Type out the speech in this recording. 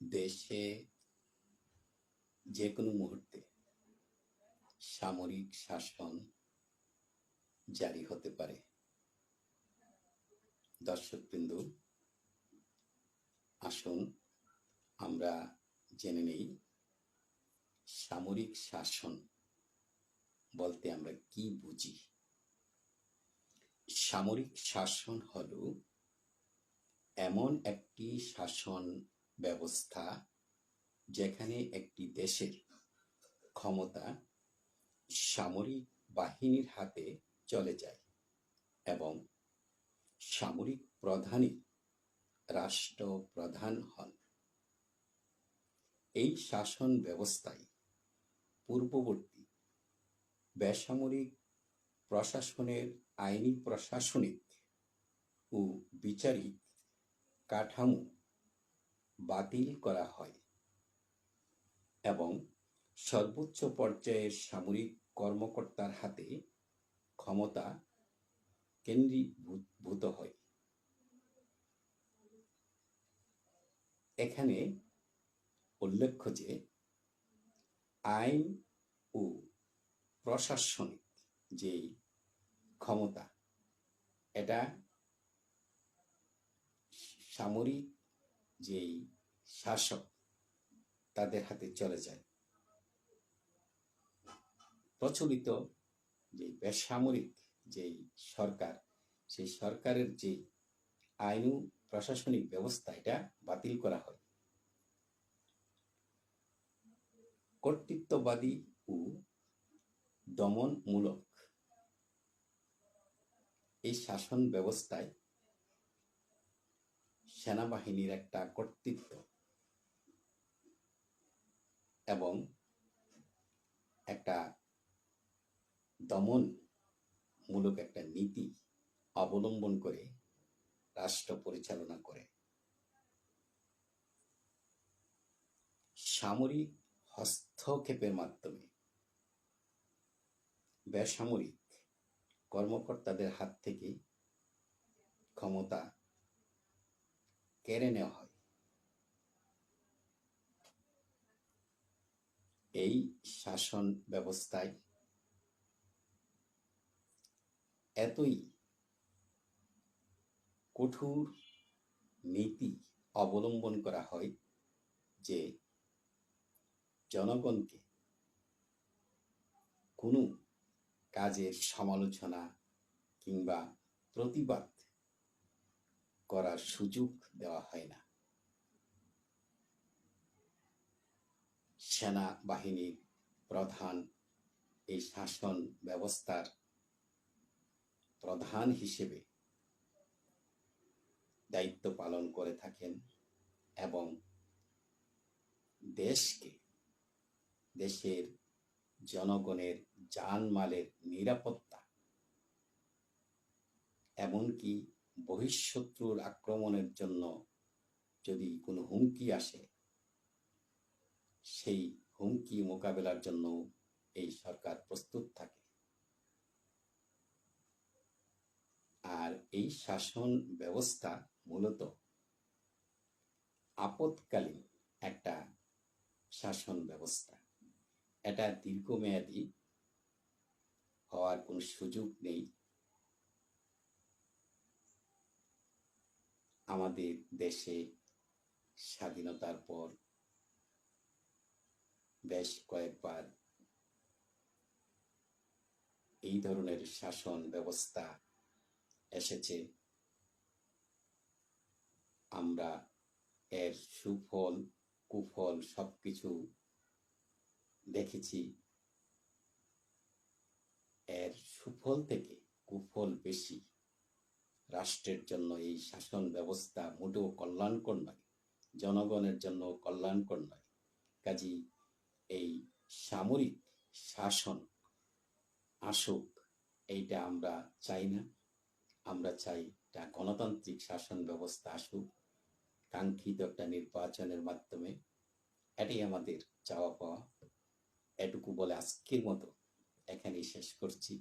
দেশে যে কোনো মুহূর্তে সামরিক শাসন জারি হতে পারে। দর্শকবৃন্দ, আসুন আমরা জেনে নেই সামরিক শাসন বলতে আমরা কি বুঝি। সামরিক শাসন হলো এমন একটি শাসন ব্যবস্থা যেখানে একটি দেশের ক্ষমতা সামরিক বাহিনীর হাতে চলে যায় এবং সামরিক প্রধানই রাষ্ট্রপ্রধান হন। এই শাসন ব্যবস্থায় পূর্ববর্তী বেসামরিক প্রশাসনের আইনি প্রশাসনিক ও বিচারিক কাঠামো বাতিল করা হয় এবং সর্বোচ্চ পর্যায়ের সামরিক কর্মকর্তার হাতে ক্ষমতা কেন্দ্রীভূত হয়। এখানে উল্লেখ্য যে আইন ও প্রশাসনিক যে ক্ষমতা, এটা সামরিক যেই শাসক তাদের হাতে চলে যায়। প্রচলিত যে বেসামরিক যেই সরকার, সেই সরকারের যে আইন প্রশাসনিক ব্যবস্থা, এটা বাতিল করা হয়। কর্তৃত্ববাদী ও দমনমূলক এই শাসন ব্যবস্থায় সেনাবাহিনীর একটা কর্তৃত্ব। এবং একটা দমনমূলক একটা নীতি অবলম্বন করে রাষ্ট্র পরিচালনা করে। সামরিক হস্তক্ষেপের মাধ্যমে বেসামরিক কর্মকর্তাদের হাত থেকে ক্ষমতা কেড়ে নেওয়া হয়। এই শাসন ব্যবস্থায় এতই কঠোর নীতি অবলম্বন করা হয় যে জনগণকে কোনো কাজের সমালোচনা কিংবা প্রতিবাদ করার সুযোগ দেওয়া হয় না। সেনাবাহিনীর প্রধান এই শাসন ব্যবস্থার প্রধান হিসেবে দায়িত্ব পালন করে থাকেন এবং দেশকে, দেশের জনগণের জানমালের নিরাপত্তা, এমনকি বহিঃশত্রুর আক্রমণের জন্য যদি কোনো হুমকি আসে, সেই হুমকি মোকাবেলার জন্য এই সরকার প্রস্তুত থাকে। আর এই শাসন ব্যবস্থা মূলত আপৎকালীন একটা শাসন ব্যবস্থা। এটা দীর্ঘমেয়াদী হওয়ার কোনো সুযোগ নেই। আমাদের দেশে স্বাধীনতার পর বেশ কয়েকবার এই ধরনের শাসন ব্যবস্থা এসেছে। আমরা এর সুফল, কুফল সব কিছু দেখেছি। এর সুফল থেকে কুফল বেশি। রাষ্ট্রের জন্য এই শাসন ব্যবস্থা মোটেও কল্যাণকর নয়, জনগণের জন্য কল্যাণকর নয়। কাজী এই সামরিক শাসন আসুক, এইটা আমরা চাই না। আমরা চাই একটা গণতান্ত্রিক শাসন ব্যবস্থা আসুক, কাঙ্ক্ষিত একটা নির্বাচনের মাধ্যমে। এটাই আমাদের চাওয়া পাওয়া। এটুকু বলে আজকের মতো এখানেই শেষ করছি।